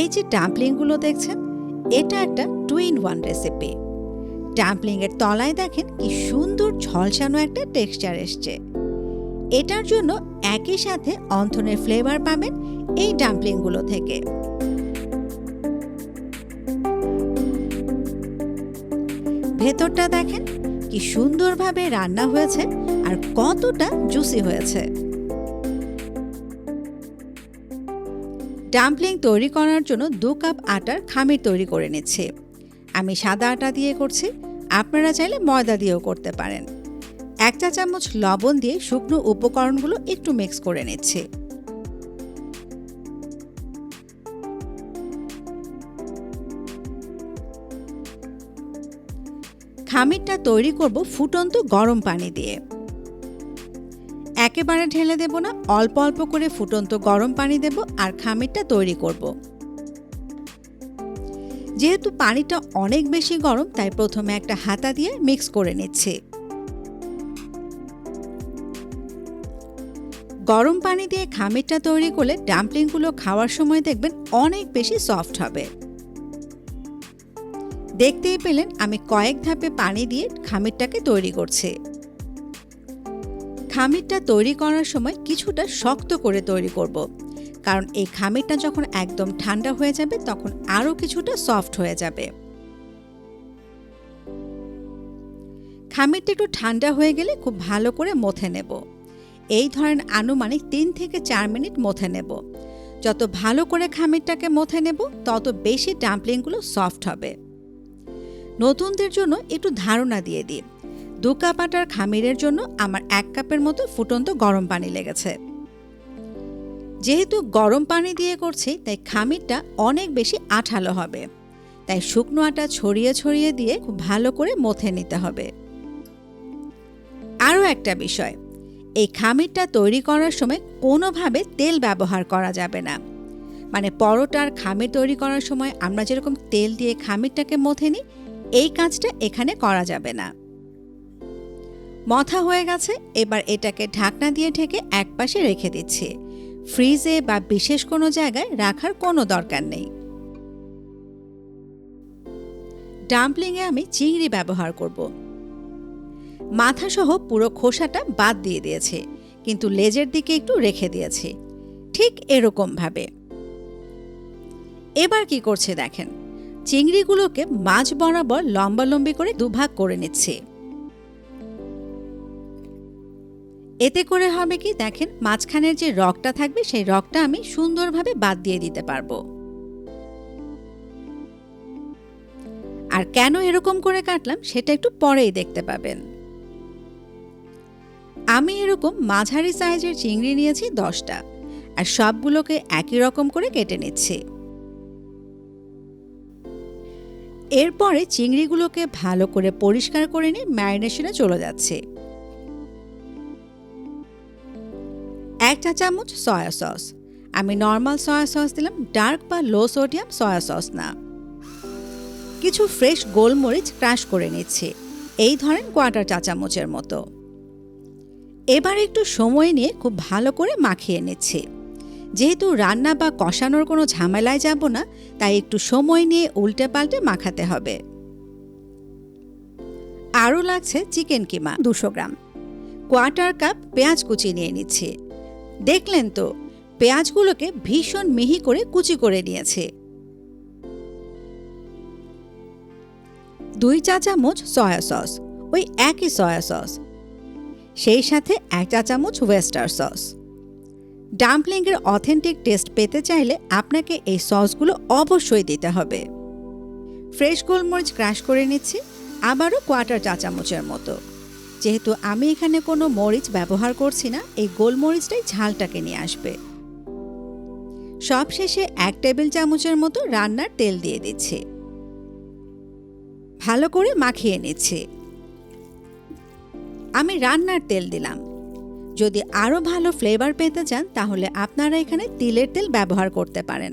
এই যে ডাম্পলিংগুলো দেখছেন, এটা একটা টু ইন ওয়ান রেসিপি। ডাম্পলিংয়ের তলায় দেখেন কি সুন্দর ঝলসানো একটা টেক্সচার এসছে। এটার জন্য একই সাথে অন্থনের ফ্লেভার পাবেন এই ডাম্পলিংগুলো থেকে। ভেতরটা দেখেন কি সুন্দরভাবে রান্না হয়েছে আর কতটা জুসি হয়েছে। ডাম্পলিং তৈরি করার জন্য দু কাপ আটার খামির তৈরি করে নিচ্ছে। আমি সাদা আটা দিয়ে করছি, আপনারা চাইলে ময়দা দিয়েও করতে পারেন। এক চা চামচ লবণ দিয়ে শুকনো উপকরণগুলো একটু মিক্স করে নিচ্ছে। খামিরটা তৈরি করব ফুটন্ত গরম পানি দিয়ে। একেবারে ঢেলে দেব না, অল্প অল্প করে ফুটন্ত গরম পানি দেব আর খামিরটা তৈরি করব। যেহেতু পানিটা অনেক বেশি গরম, তাই প্রথমে একটা হাতা দিয়ে মিক্স করে নিচ্ছি। গরম পানি দিয়ে খামিরটা তৈরি করলে ডাম্পলিংগুলো খাওয়ার সময় দেখবেন অনেক বেশি সফট হবে। দেখতেই পেলেন আমি কয়েক ধাপে পানি দিয়ে খামিরটাকে তৈরি করছি। খামিরটা তৈরি করার সময় কিছুটা শক্ত করে তৈরি করব। কারণ এই খামিরটা যখন একদম ঠান্ডা হয়ে যাবে, তখন আরও কিছুটা সফট হয়ে যাবে। খামিরটা একটু ঠান্ডা হয়ে গেলে খুব ভালো করে মথে নেব। এই ধরেন আনুমানিক তিন থেকে চার মিনিট মথে নেব। যত ভালো করে খামিরটাকে মথে নেব, তত বেশি ডাম্পলিংগুলো সফট হবে। নতুনদের জন্য একটু ধারণা দিয়ে দিই। দু কাপ আটার খামিরের জন্য আমার এক কাপের মতো ফুটন্ত গরম পানি লেগেছে। যেহেতু গরম পানি দিয়ে করছি, তাই খামিরটা অনেক বেশি আঠালো হবে। তাই শুকনো আটা ছড়িয়ে ছড়িয়ে দিয়ে খুব ভালো করে মথে নিতে হবে। আরও একটা বিষয়, এই খামিরটা তৈরি করার সময় কোনোভাবে তেল ব্যবহার করা যাবে না। মানে পরোটার খামির তৈরি করার সময় আমরা যেরকম তেল দিয়ে খামিরটাকে মথে নিই, এই কাজটা এখানে করা যাবে না। মথা হয়ে গেছে, এবার এটাকে ঢাকনা দিয়ে ঢেকে একপাশে রেখে দিচ্ছি। ফ্রিজে বা বিশেষ কোনো জায়গায় রাখার কোনো দরকার নেই। ডাম্পলিংয়ে আমি চিংড়ি ব্যবহার করব। মাথাসহ পুরো খোসাটা বাদ দিয়ে দিয়েছে, কিন্তু লেজের দিকে একটু রেখে দিয়েছে। ঠিক এরকমভাবে এবার কি করছে দেখেন, চিংড়িগুলোকে মাছ বরাবর লম্বালম্বি করে দুভাগ করে নিচ্ছে। এতে করে হবে কি, দেখেন মাঝখানের যে রকটা থাকবে, সেই রকটা আমি সুন্দরভাবে বাদ দিয়ে দিতে পারব। আর কেন এরকম করে কাটলাম, সেটা একটু পরেই দেখতে পাবেন। আমি এরকম মাঝারি সাইজের চিংড়ি নিয়েছি দশটা, আর সবগুলোকে একই রকম করে কেটে নিচ্ছি। এরপরে চিংড়িগুলোকে ভালো করে পরিষ্কার করে নিয়ে ম্যারিনেশনে চলে যাচ্ছে। এক চা চামচ সয়া সস আমি নর্মাল সয়া সস দিলাম ডার্ক বা লো সোডিয়াম সয়া সস না। কিছু ফ্রেশ গোলমরিচ ক্রাশ করে নিচ্ছি, এই ধরেন কোয়ার্টার চা চামচের মতো। এবার একটু সময় নিয়ে খুব ভালো করে মাখিয়ে নিচ্ছি। যেহেতু রান্না বা কষানোর কোনো ঝামেলায় যাব না, তাই একটু সময় নিয়ে উল্টে পাল্টে মাখাতে হবে। আরও লাগছে চিকেন কিমা দুশো গ্রাম। কোয়ার্টার কাপ পেঁয়াজ কুচি নিয়ে নিচ্ছি। দেখলেন তো, পেঁয়াজগুলোকে ভীষণ মিহি করে কুচি করে নিয়েছে। দুই চা চামচ সয়া সস, ওই একই সয়া সস, সেই সাথে এক চা চামচ ওয়েস্টার সস। ডাম্পলিংয়ের অথেন্টিক টেস্ট পেতে চাইলে আপনাকে এই সসগুলো অবশ্যই দিতে হবে। ফ্রেশ গোলমরিচ ক্রাশ করে নিচ্ছি, আবারও কোয়ার্টার চা চামচের মতো। যেহেতু আমি এখানে কোনো মরিচ ব্যবহার করছি না, এই গোলমরিচটাই ঝালটাকে নিয়ে আসবে। সবশেষে এক টেবিল চামচের মতো রান্নার তেল দিয়ে দিচ্ছি। ভালো করে মাখিয়ে নিচ্ছি। আমি রান্নার তেল দিলাম। যদি আরও ভালো ফ্লেভার পেতে চান, তাহলে আপনারা এখানে তিলের তেল ব্যবহার করতে পারেন।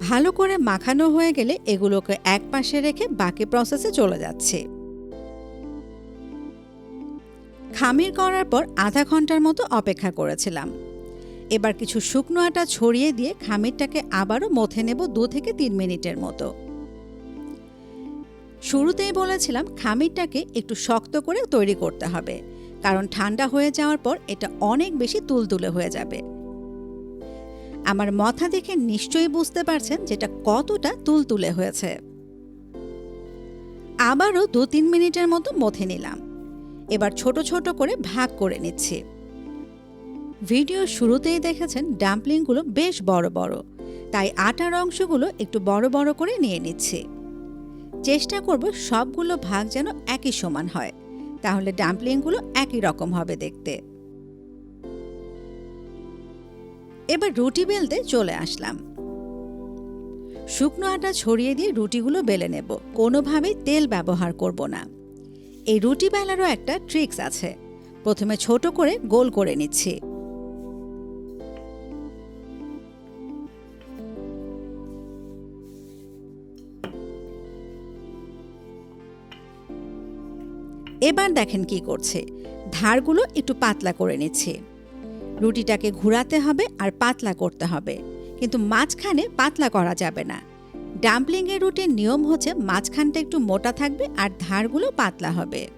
ভালো করে মাখানো হয়ে গেলে এগুলোকে এক পাশে রেখে বাকি প্রসেসে চলে যাচ্ছে। খামির করার পর আধা ঘণ্টার মতো অপেক্ষা করেছিলাম। এবার কিছু শুকনো আটা ছড়িয়ে দিয়ে খামিরটাকে আবারও মথে নেব দু থেকে তিন মিনিটের মতো। শুরুতেই বলেছিলাম খামিরটাকে একটু শক্ত করে তৈরি করতে হবে, কারণ ঠান্ডা হয়ে যাওয়ার পর এটা অনেক বেশি তুলতুলে হয়ে যাবে। আমার মাথা দেখে নিশ্চয়ই বুঝতে পারছেন যেটা কতটা তুলতুলে হয়েছে। আবারও দু তিন মিনিটের মতো মথে নিলাম। এবার ছোট ছোট করে ভাগ করে নিচ্ছি। ভিডিও শুরুতেই দেখেছেন ডাম্পলিংগুলো বেশ বড় বড়। তাই আটার অংশগুলো একটু বড় বড় করে নিয়ে নিচ্ছি। চেষ্টা করব সবগুলো ভাগ যেন একই সমান হয়। তাহলে ডাম্পলিংগুলো একই রকম হবে দেখতে। এবার রুটি বেলতে চলে আসলাম। শুকনো আটা ছড়িয়ে দিয়ে রুটিগুলো বেলে নেব। কোনোভাবেই তেল ব্যবহার করব না। এই রুটি বেলারও একটা ট্রিক্স আছে। প্রথমে ছোট করে গোল করে নিচ্ছি। এবার দেখেন কি করছে। ধারগুলো একটু পাতলা করে নিচ্ছে। রুটিটাকে ঘুরাতে হবে আর পাতলা করতে হবে। কিন্তু মাঝখানে পাতলা করা যাবে না। ডাম্পলিংয়ের রুটির নিয়ম হচ্ছে মাঝখানটা একটু মোটা থাকবে আর ধারগুলো পাতলা হবে।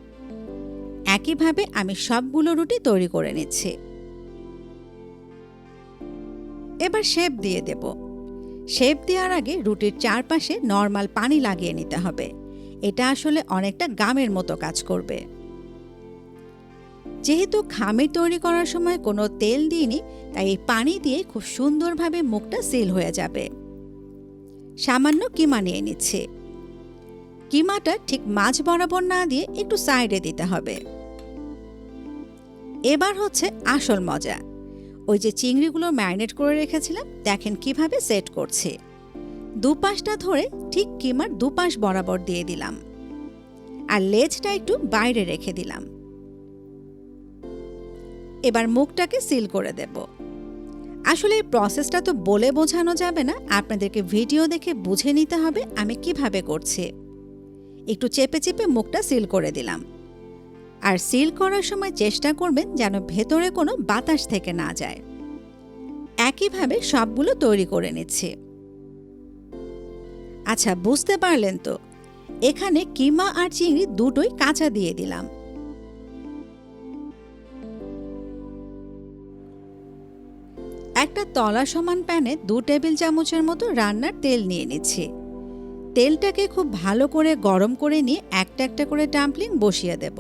একইভাবে আমি সবগুলো রুটি তৈরি করে নিচ্ছি। এবার শেপ দিয়ে দেব। শেপ দেওয়ার আগে রুটির চারপাশে নর্মাল পানি লাগিয়ে নিতে হবে। এটা আসলে অনেকটা গামের মতো কাজ করবে। যেহেতু খামির তৈরি করার সময় কোনো তেল দিইনি, তাই এই পানি দিয়ে খুব সুন্দরভাবে মুখটা সিল হয়ে যাবে। সামান্য কিমা নিয়ে নিচ্ছে। কিমাটা ঠিক মাছ বরাবর না দিয়ে একটু সাইডে দিতে হবে। এবার হচ্ছে আসল মজা। ওই যে চিংড়িগুলো ম্যারিনেট করে রেখেছিলাম, দেখেন কীভাবে সেট করছে। দুপাশটা ধরে ঠিক কিমার দুপাশ বরাবর দিয়ে দিলাম। আর লেজটা একটু বাইরে রেখে দিলাম। এবার মুখটাকে সিল করে দেব। আসলে এই প্রসেসটা তো বলে বোঝানো যাবে না। আপনাদেরকে ভিডিও দেখে বুঝে নিতে হবে আমি কীভাবে করছি। একটু চেপে চেপে মুখটা সিল করে দিলাম। আর সিল করার সময় চেষ্টা করবেন যেন ভেতরে কোনো বাতাস থেকে না যায়। একইভাবে সবগুলো তৈরি করে নিচ্ছি। আচ্ছা বুঝতে পারলেন তো? এখানে কিমা আর চিংড়ি দুটোই কাঁচা দিয়ে দিলাম। একটা তলা সমান প্যানে দু টেবিল চামচের মতো রান্নার তেল নিয়ে নিচ্ছি। তেলটাকে খুব ভালো করে গরম করে নিয়ে একটা একটা করে ডাম্পলিং বসিয়ে দেব।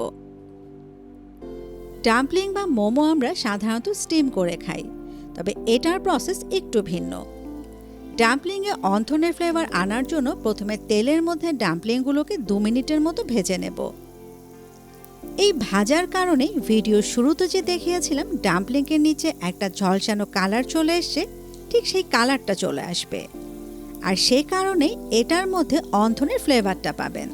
ডাম্পলিং বা মোমো আমরা সাধারণত স্টিম করে খাই, তবে এটার প্রসেস একটু ভিন্ন। ডাম্পলিংয়ে অন্থনের ফ্লেভার আনার জন্য প্রথমে তেলের মধ্যে ডাম্পলিংগুলোকে দু মিনিটের মতো ভেজে নেব। এই ভাজার কারণে ভিডিও শুরুতে যে দেখিয়েছিলাম, ডাম্পলিংয়ের নিচে একটা ঝলসানো কালার চলে এসছে, ঠিক সেই কালারটা চলে আসবে। আর সে কারণেই এটার মধ্যে অন্থনের ফ্লেভারটা পাবেন।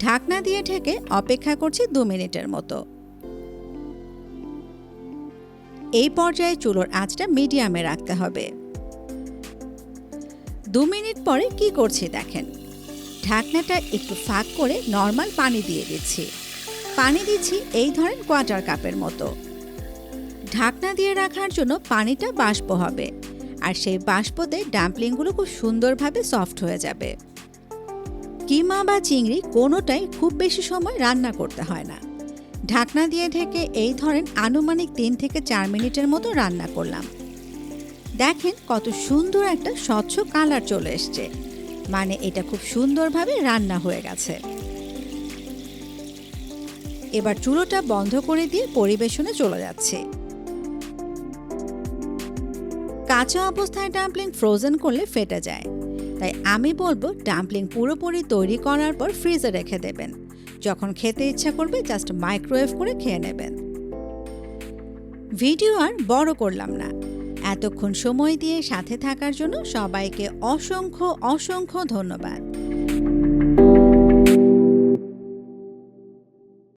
ঢাকনা দিয়ে ঢেকে অপেক্ষা করছি দু মিনিটের মতো। এই পর্যায়ে চুলোর আঁচটা মিডিয়ামে রাখতে হবে। দু মিনিট পরে কি করছি দেখেন। ঢাকনাটা একটু ফাঁক করে নর্মাল পানি দিয়ে দিচ্ছি। পানি দিচ্ছি এই ধরেন কোয়ার্টার কাপের মতো। ঢাকনা দিয়ে রাখার জন্য পানিটা বাষ্প হবে আর সেই বাষ্পতে ডাম্পলিংগুলো খুব সুন্দরভাবে সফট হয়ে যাবে। কিমা বা চিংড়ি কোনোটাই খুব বেশি সময় রান্না করতে হয় না। ঢাকনা দিয়ে ঢেকে এই ধরেন আনুমানিক তিন থেকে চার মিনিটের মতো রান্না করলাম। দেখেন কত সুন্দর একটা স্বচ্ছ কালার চলে এসছে। মানে এটা খুব সুন্দরভাবে রান্না হয়ে গেছে। এবার চুলোটা বন্ধ করে দিয়ে পরিবেশনে চলে যাচ্ছে। কাঁচা অবস্থায় ডাম্পলিং ফ্রোজেন করলে ফেটে যায়। তাই আমি বলব ডাম্পলিং পুরোপুরি তৈরি করার পর ফ্রিজে রেখে দেবেন। যখন খেতে ইচ্ছা করবে জাস্ট মাইক্রোওয়েভ করে খেয়ে নেবেন। ভিডিও আর বড় করলাম না। এতক্ষণ সময় দিয়ে সাথে থাকার জন্য সবাইকে অসংখ্য অসংখ্য ধন্যবাদ।